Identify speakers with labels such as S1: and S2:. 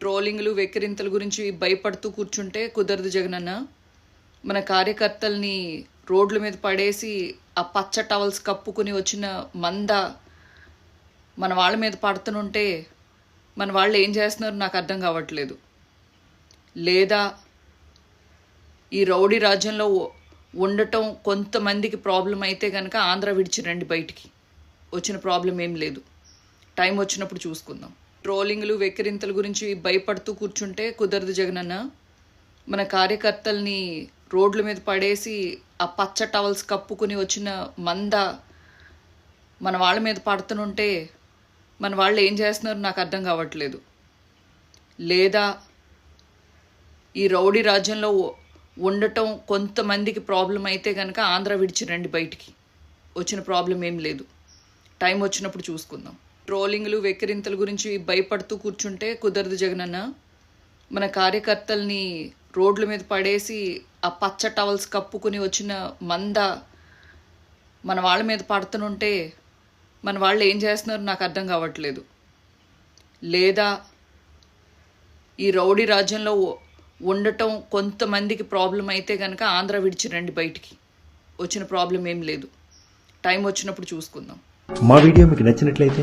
S1: ట్రోలింగ్లు వెక్కిరింతల గురించి భయపడుతూ కూర్చుంటే కుదరదు జగనన్న. మన కార్యకర్తల్ని రోడ్ల మీద పడేసి ఆ పచ్చ టవల్స్ కప్పుకుని వచ్చిన మంద మన వాళ్ళ మీద పడుతుంటే మన వాళ్ళు ఏం చేస్తున్నారో నాకు అర్థం కావట్లేదు. లేదా ఈ రౌడీ రాజ్యంలో ఉండటం కొంతమందికి ప్రాబ్లం అయితే కనుక ఆంధ్ర విడిచి రండి బయటికి. వచ్చిన ప్రాబ్లం ఏం లేదు. టైం వచ్చినప్పుడు చూసుకుందాం. ట్రోలింగ్లు వెక్కిరింతల గురించి భయపడుతూ కూర్చుంటే కుదరదు జగనన్న. మన కార్యకర్తల్ని రోడ్ల మీద పడేసి ఆ పచ్చ టవల్స్ కప్పుకుని వచ్చిన మంద మన వాళ్ళ మీద పడుతుంటే మన వాళ్ళు ఏం చేస్తున్నారో నాకు అర్థం కావట్లేదు. లేదా ఈ రౌడీ రాజ్యంలో ఉండటం కొంతమందికి ప్రాబ్లం అయితే కనుక ఆంధ్ర విడిచి రండి బయటికి. వచ్చిన ప్రాబ్లం ఏం లేదు. టైం వచ్చినప్పుడు చూసుకుందాం. ట్రోలింగ్లు వెక్కిరింతల గురించి భయపడుతూ కూర్చుంటే కుదరదు జగనన్న. మన కార్యకర్తల్ని రోడ్ల మీద పడేసి ఆ పచ్చ టవల్స్ కప్పుకుని వచ్చిన మంద మన వాళ్ళ మీద పడుతుంటే మన వాళ్ళు ఏం చేస్తున్నారో నాకు అర్థం కావట్లేదు. లేదా ఈ రౌడీ రాజ్యంలో ఉండటం కొంతమందికి ప్రాబ్లం అయితే కనుక ఆంధ్ర విడిచి రండి బయటికి. వచ్చిన ప్రాబ్లం ఏం లేదు. టైం వచ్చినప్పుడు చూసుకుందాం.
S2: మా వీడియో మీకు నచ్చినట్లయితే